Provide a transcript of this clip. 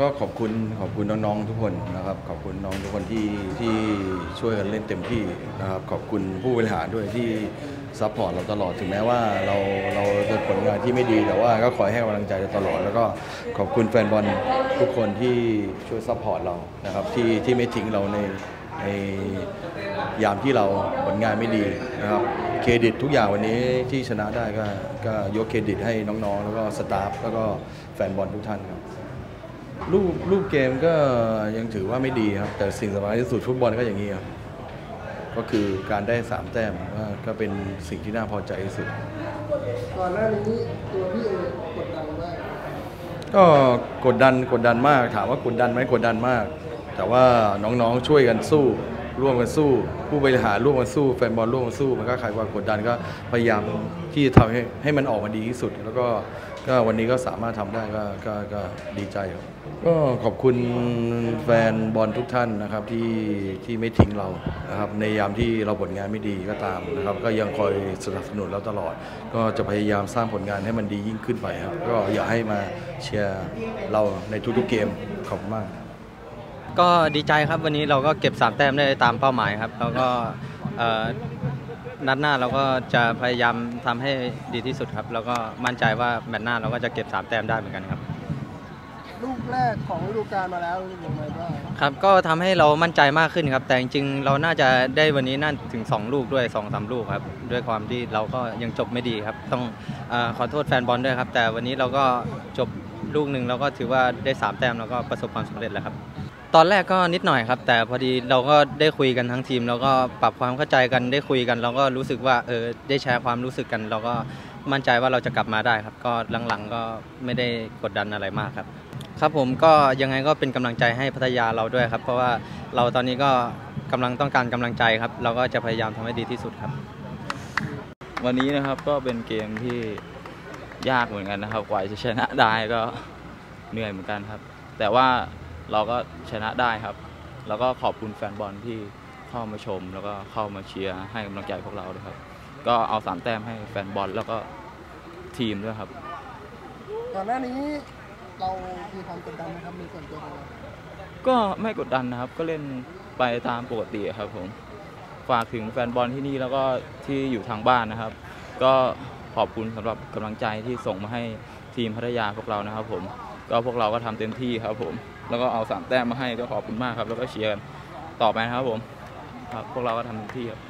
ก็ขอบคุณขอบคุณน้องๆทุกคนนะครับ ขอบคุณน้องทุกคนที่ที่ช่วยกันเล่นเต็มที่นะครับ ขอบคุณผู้บริหารด้วยที่ซัพพอร์ตเราตลอดถึงแม้ว่าเราเราจะผลงานที่ไม่ดีแต่ว่าก็คอยให้กำลังใจเราตลอด แล้วก็ขอบคุณแฟนบอลทุกคนที่ช่วยซัพพอร์ตเรานะครับ ที่ที่ไม่ทิ้งเราในในยามที่เราผลงานไม่ดีนะครับเครดิตทุกอย่างวันนี้ที่ชนะได้ก็ก็ยกเครดิตให้น้องๆ แล้วก็สตาฟแล้วก็แฟนบอลทุกท่านครับ รูปรูปเกมก็ยังถือว่าไม่ดีครับ แต่สิ่งสำคัญที่สุดฟุตบอลก็อย่างนี้ครับ ก็คือการได้สามแต้มว่าก็เป็นสิ่งที่น่าพอใจที่สุด ก่อนหน้านี้ตัวพี่เองกดดันมาก ก็กดดันกดดันมาก ถามว่ากดดันไหมกดดันมาก แต่ว่าน้องๆช่วยกันสู้ ร่วมกันสู้ ผู้บริหารร่วมกันสู้แฟนบอลร่วมกันสู้มันก็ใคว่ากดดันก็พยายามที่จะทำให้ให้มันออกมาดีที่สุด แล้วก็ก็วันนี้ก็สามารถทำได้ก็ก็ก็ดีใจครับก็ขอบคุณแฟนบอลทุกท่านนะครับที่ที่ไม่ทิ้งเรานะครับในยามที่เราผลงานไม่ดีก็ตามนะครับ ก็ยังคอยสนับสนุนเราตลอด ก็จะพยายามสร้างผลงานให้มันดียิ่งขึ้นไปครับก็อยากให้มาเชียร์เราในทุกๆเกมขอบคุณมาก ก็ดีใจครับวันนี้เราก็เก็บ 3 แต้มได้ตามเป้าหมายครับแล้วก็เอ่อนัดหน้าเราก็จะพยายามทำให้ดีที่สุดครับ แล้วก็มั่นใจว่าแมตช์หน้าเราก็จะเก็บ 3 แต้มได้เหมือนกันครับลูกแรกของฤดูกาลมาแล้วรู้สึกยังไงบ้างครับก็ทำให้เรามั่นใจมากขึ้นครับ แต่จริงๆเราน่าจะได้วันนี้น่าถึง 2 ลูกด้วย2อสลูกครับ ด้วยความที่เราก็ยังจบไม่ดีครับ ต้องเออขอโทษแฟนบอลด้วยครับ แต่วันนี้เราก็จบลูกหนึ่งเราก็ถือว่าได้ 3 แต้มแล้วก็ประสบความสำเร็จแล้วครับ ตอนแรกก็นิดหน่อยครับ แต่พอดีเราก็ได้คุยกันทั้งทีม แล้วก็ปรับความเข้าใจกันได้คุยกันเราก็รู้สึกว่าเออได้แชร์ความรู้สึกกัน เราก็มั่นใจว่าเราจะกลับมาได้ครับ ก็หลังๆก็ไม่ได้กดดันอะไรมากครับ ครับผมก็ยังไงก็เป็นกำลังใจให้พัทยาเราด้วยครับ เพราะว่าเราตอนนี้ก็กำลังต้องการกำลังใจครับ เราก็จะพยายามทำให้ดีที่สุดครับ วันนี้นะครับก็เป็นเกมที่ยากเหมือนกันนะครับกว่าจะชนะได้ก็เหนื่อยเหมือนกันครับ แต่ว่า เราก็ชนะได้ครับ แล้วก็ขอบคุณแฟนบอลที่เข้ามาชม แล้วก็เข้ามาเชียร์ให้กำลังใจพวกเราด้วยครับ ก็เอาสามแต้มให้แฟนบอลแล้วก็ทีมด้วยครับ ก่อนหน้านี้เรามีความกดดันนะครับมีส่วนตัวของเราก็ไม่กดดันนะครับ ก็เล่นไปตามปกติครับผม ฝากถึงแฟนบอลที่นี่แล้วก็ที่อยู่ทางบ้านนะครับ ก็ขอบคุณสำหรับกำลังใจที่ส่งมาให้ทีมพัทยาพวกเรานะครับผม ก็พวกเราก็ทำเต็มที่ครับผม แล้วก็เอาสามแต้มมาให้ก็ขอบคุณมากครับ แล้วก็เชียร์กันต่อไปนะครับผมครับพวกเราก็ทำเต็มที่ครับ